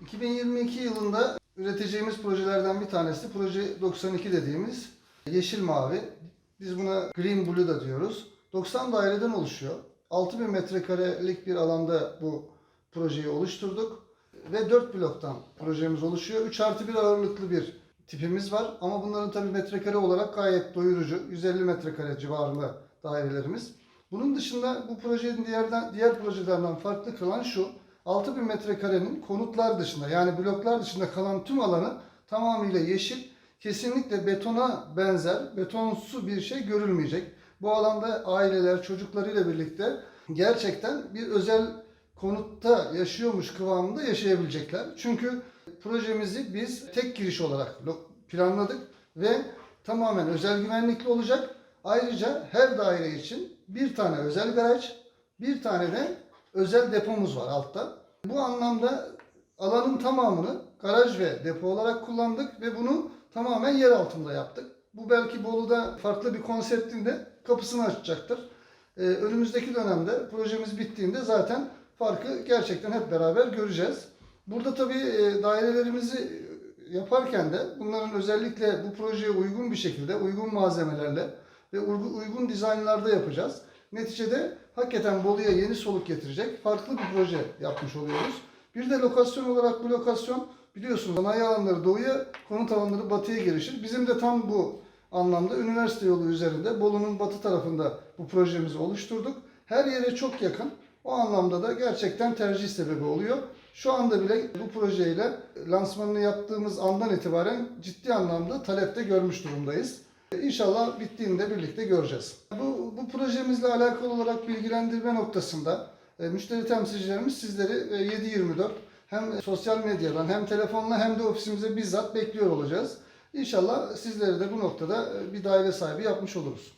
2022 yılında üreteceğimiz projelerden bir tanesi proje 92 dediğimiz yeşil mavi. Biz buna Green Blue da diyoruz. 90 daireden oluşuyor. 6000 metrekarelik bir alanda bu projeyi oluşturduk. Ve 4 bloktan projemiz oluşuyor. 3 artı 1 ağırlıklı bir tipimiz var. Ama bunların tabii metrekare olarak gayet doyurucu. 150 metrekare civarında dairelerimiz. Bunun dışında bu projenin diğerden, diğer projelerden farklı kılan şu. 6000 metrekarenin konutlar dışında yani bloklar dışında kalan tüm alanı tamamıyla yeşil. Kesinlikle betona benzer, betonsu bir şey görülmeyecek. Bu alanda aileler çocuklarıyla birlikte gerçekten bir özel konutta yaşıyormuş kıvamında yaşayabilecekler. Çünkü projemizi biz tek giriş olarak planladık ve tamamen özel güvenlikli olacak. Ayrıca her daire için bir tane özel garaj, bir tane de özel depomuz var altta. Bu anlamda alanın tamamını garaj ve depo olarak kullandık ve bunu tamamen yer altında yaptık. Bu belki Bolu'da farklı bir konseptin de kapısını açacaktır. Ee, önümüzdeki dönemde projemiz bittiğinde zaten farkı gerçekten hep beraber göreceğiz. Burada tabii e, dairelerimizi yaparken de bunların özellikle bu projeye uygun bir şekilde, uygun malzemelerle ve uygun, dizaynlarda yapacağız. Neticede hakikaten Bolu'ya yeni soluk getirecek farklı bir proje yapmış oluyoruz. Bir de lokasyon olarak bu lokasyon biliyorsunuz sanayi alanları doğuya, konut alanları batıya gelişir. Bizim de tam bu anlamda üniversite yolu üzerinde Bolu'nun batı tarafında bu projemizi oluşturduk. Her yere çok yakın. O anlamda da gerçekten tercih sebebi oluyor. Şu anda bile bu projeyle lansmanını yaptığımız andan itibaren ciddi anlamda talepte görmüş durumdayız. İnşallah bittiğinde birlikte göreceğiz. Bu, bu projemizle alakalı olarak bilgilendirme noktasında e, müşteri temsilcilerimiz sizleri e, 7-24 hem sosyal medyadan hem telefonla hem de ofisimize bizzat bekliyor olacağız. İnşallah sizleri de bu noktada e, bir daire sahibi yapmış oluruz.